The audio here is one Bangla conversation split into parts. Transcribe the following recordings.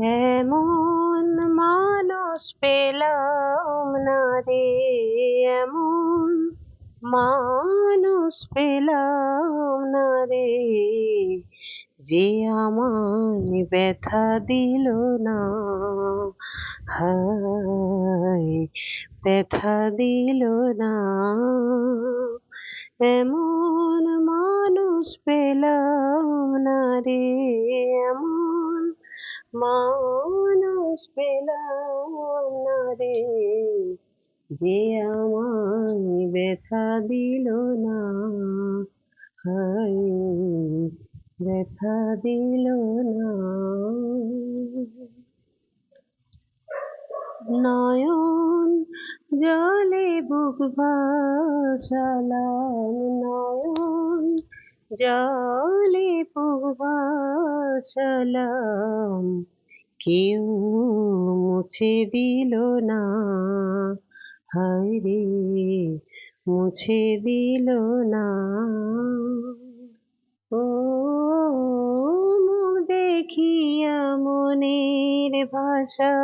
এমন মানুষ পেলাম না রে এমন মানুষ পেলাম না রে যে আমায় ব্যথা দিল না হায় ব্যথা দিল না এমন মানুষ পেলাম না রে এমন মানুষ পেলাম না রে। যে আমায় ব্যথা দিল না, হায়, ব্যথা দিল না। নয়ন জলে বুক ভাসালাম, নয়ন জলে বুক কেউ মুছে দিল না হায় রে মুছে দিল না। ও মুখ দেখিয়া মনের ভাষা,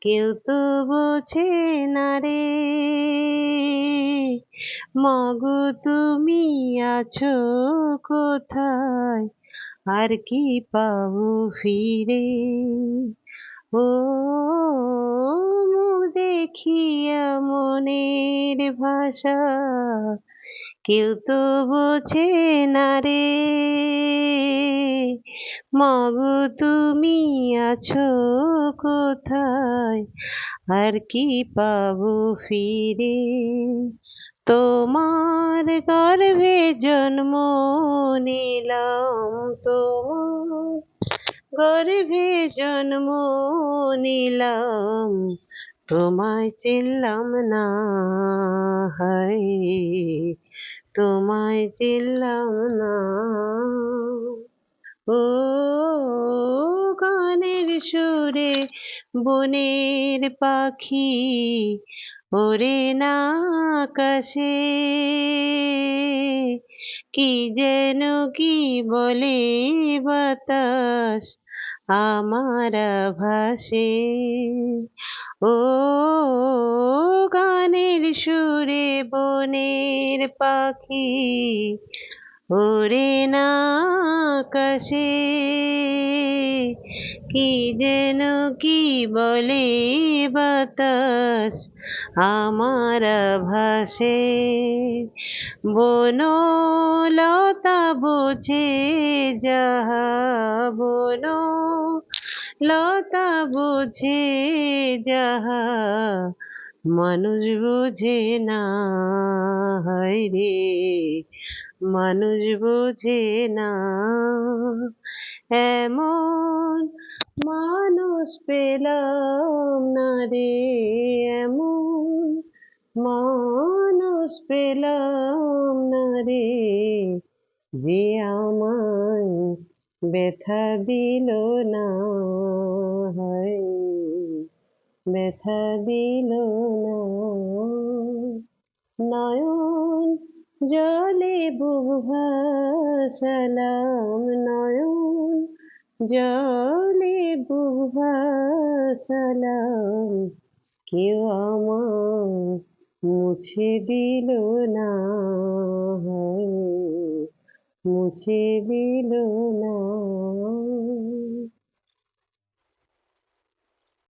কেউ তো বোঝে না রে। মগো, তুমি আছো কোথায়? আর কি পাবো ফিরে? ও, মুখ দেখিয়া মনের ভাষা কেউ তো বোঝে না রে। মগো, তুমি আছো কোথায়? আর কি পাবো ফিরে? তোমার গর্ভে জন্ম নিলাম, তোমার গর্ভে জন্ম নিলাম, তোমায় চিনলাম না হাই তোমায় চিনলাম না। ও গানের সুরে বনের পাখি ওরে না আকাশে কি যেন কি বলে বাতাস আমার ভাসে। ও গানের সুরে বনের পাখি ওরে না আকাশে কি যেন কি বলে বাতাস আমার ভাসে। বনলতা বোঝে যাহা বন লতা বোঝে যাহা মানুষ বোঝে না। রে মানুষ বোঝে না। এমন মানুষ পেলাম না রে, এমন মানুষ পেলাম না রে, যে আমায় ব্যথা দিল না হায়। ব্যথা দিল না। নয়ন জলে বুক নয়ন জলে বুক কেউ আমার মুছে দিল না মুছে দিল না